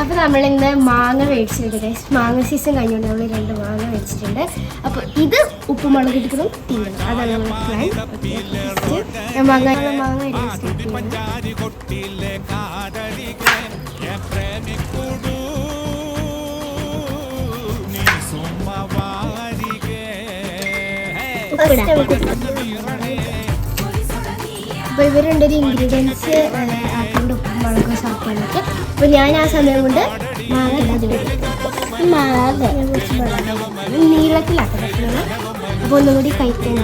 അപ്പൊ നമ്മൾ ഇന്ന് മാങ്ങ മേടിച്ചിട്ടുണ്ട്. മാങ്ങ സീസൺ കഴിഞ്ഞുകൊണ്ട് നമ്മൾ രണ്ട് മാങ്ങ മേടിച്ചിട്ടുണ്ട്. അപ്പൊ ഇത് ഉപ്പുമുളക് ഇട്ടിട്ടും തീരണം അതാണ് നമ്മുടെ പ്ലാൻ മാങ്ങ മാങ്ങ ഇടാൻ start ചെയ്യുന്നു. First നമുക്ക് അപ്പോൾ ഇവർ രണ്ടൊരു ഇൻഗ്രീഡിയൻസ് മുളകും സാക്കാനൊക്കെ അപ്പോൾ ഞാൻ ആ സമയം കൊണ്ട് മാങ്ങ മാങ്ങ നീളത്തിലാക്കണം അപ്പോൾ ഒന്നും കൂടി കഴിക്കാൻ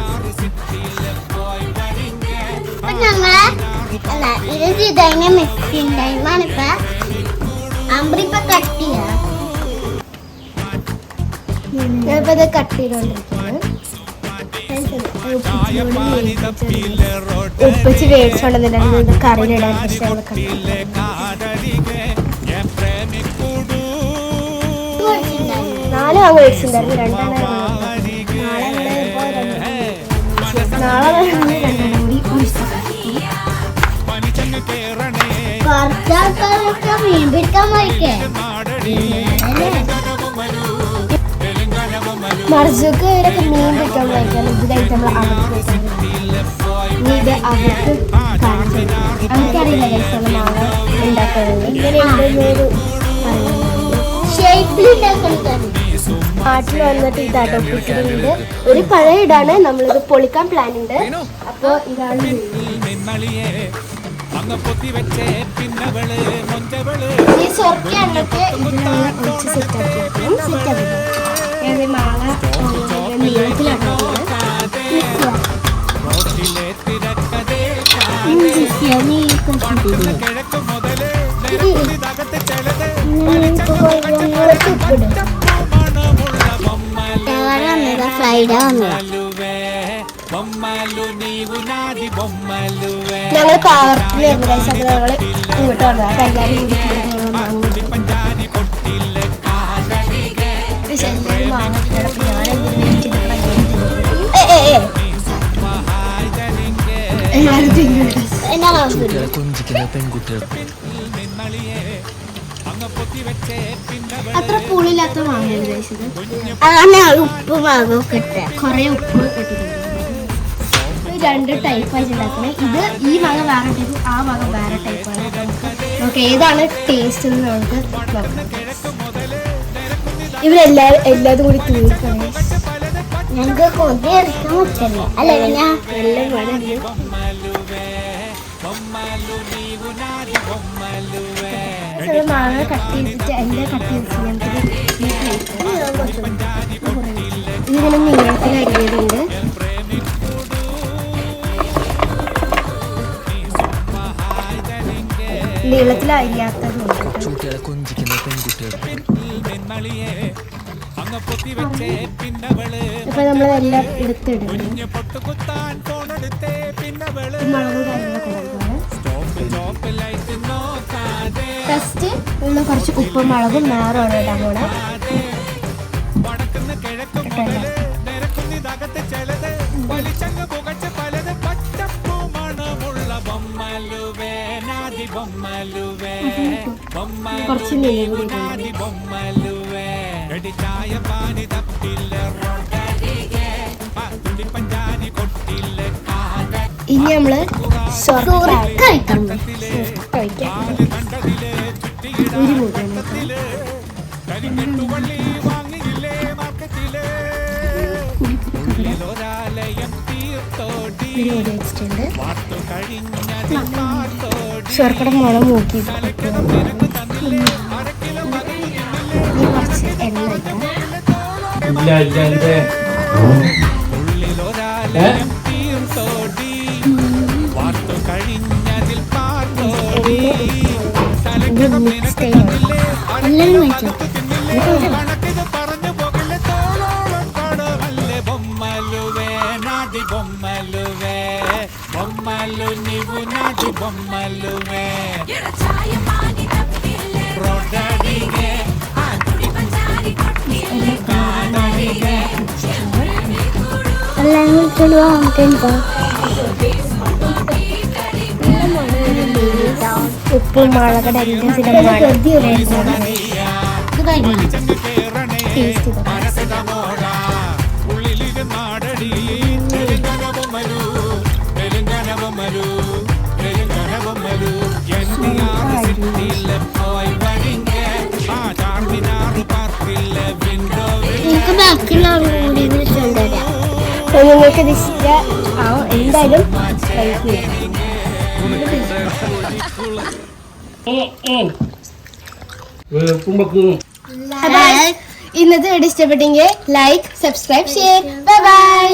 അപ്പൊ ഞങ്ങൾ അല്ല ഇത് ചെയ്തതിന് മിക്സിംഗ് ടൈമാണ് ഇപ്പൊ അമ്പ്രിപ്പ കട്ട് ചെയ്യാം. ഞാനിപ്പോൾ ഇത് കട്ട് ചെയ്തുകൊണ്ടിരിക്കുകയാണ് ഉപ്പച്ച് മേടിച്ചോണ്ടെന്നുണ്ടെങ്കിൽ ഇത് കറിയിലിടാൻ പക്ഷേ. നാല് മേടിച്ചിട്ടുണ്ടായിരുന്നു രണ്ടെണ്ണം നാളെ ഇപ്പോൾ രണ്ട് നാളെ മറിച്ചൊക്കെ ഇവരൊക്കെ മീൻ ഇത് കഴിച്ച് നമ്മൾ അവർക്ക്. ഇനി ഇത് അവർക്ക് കാണിച്ചു കൊടുക്കണം. അവർക്കറിയില്ല കഴിച്ചുള്ള മാങ്ങ ഉണ്ടാക്കുന്നത് ഇങ്ങനെയുണ്ട് എന്നൊരു ഷേപ്പിൽ ഉണ്ടാക്കുന്നത് നാട്ടിൽ വന്നിട്ട് ഇതാട്ടോ ഒരു പഴയ ഇടാണ്. നമ്മളിത് പൊളിക്കാൻ പ്ലാൻ ഉണ്ട്. അപ്പോൾ ഇതാണ് ഈ ഇതിനുള്ള ഒഴിച്ച് സെറ്റ് ആക്കി വെക്കണം സെറ്റ് ആക്കി ഏത് മാങ്ങ ഫ്ലൈഡ് വന്നതാ ഞങ്ങൾ പാവർത്തിൽ ഞങ്ങൾ ഇങ്ങോട്ട് വന്നതാണ് കൈകാര്യം കുട്ടികളെ കൊഞ്ചിക്കുന്ന പെൺകുട്ടികൾ അത്ര പുളില്ലാത്ത മാങ്ങ അങ്ങനെ ഉപ്പ് മാങ്ങൊക്കെ ഇട്ട്. കുറേ ഉപ്പ് ഇട്ടിട്ടുണ്ട്. രണ്ട് ടൈപ്പായിട്ട് ഉണ്ടാക്കണേ. ഇത് ഈ മാങ്ങ വേറെ ടൈപ്പ് ആ മാങ്ങ വേറെ ടൈപ്പാണ് നമുക്ക് ഏതാണ് ടേസ്റ്റ് എന്ന് നമുക്ക് നോക്കാം. ഇവരെല്ലാവരും എല്ലാതും കൂടി തീർക്കണേ ഞങ്ങൾക്ക് കൊതി എടുക്കാൻ പറ്റില്ല. അല്ല എല്ലാം വേണം. ചില മാങ്ങ കട്ട് ചെയ്തിട്ട് എല്ലാം കട്ട് ചെയ്തിട്ട് ഞങ്ങൾക്ക് ഇതിങ്ങനെ നീളത്തിൽ അരിയതുണ്ട് നീളത്തിൽ അരിയാത്തതുണ്ട് നമ്മൾ എല്ലാം എടുത്തിടുന്നു മുളകും കാര്യങ്ങളൊക്കെ ഫസ്റ്റ് ഉള്ള കുറച്ച് ഉപ്പും മുളകും നാറുമാണ് ഇടാൻ കൂടെ. കുറച്ച്. ഇനി നമ്മൾ സുറുക്ക മുളം നോക്കി എല്ലാം കുറച്ച് എണ്ണ ഇല്ല ഇല്ല എന്റെ ഏ? ഇത് മിക്സ് ചെയ്യണം എല്ലാവരും കഴിച്ചു എല്ലാവരും കഴിച്ചു ഉപ്പ് ഉപ്പുമാളകട ടേസ്റ്റ് എനിക്ക് ബാക്കിയുള്ള കൂടി കൊണ്ടുവരാം അപ്പോൾ നിങ്ങൾക്ക് എന്തായാലും അപ്പോൾ ഇന്നത്തെ വീഡിയോ ഇഷ്ടപ്പെട്ടെങ്കിൽ like subscribe share bye bye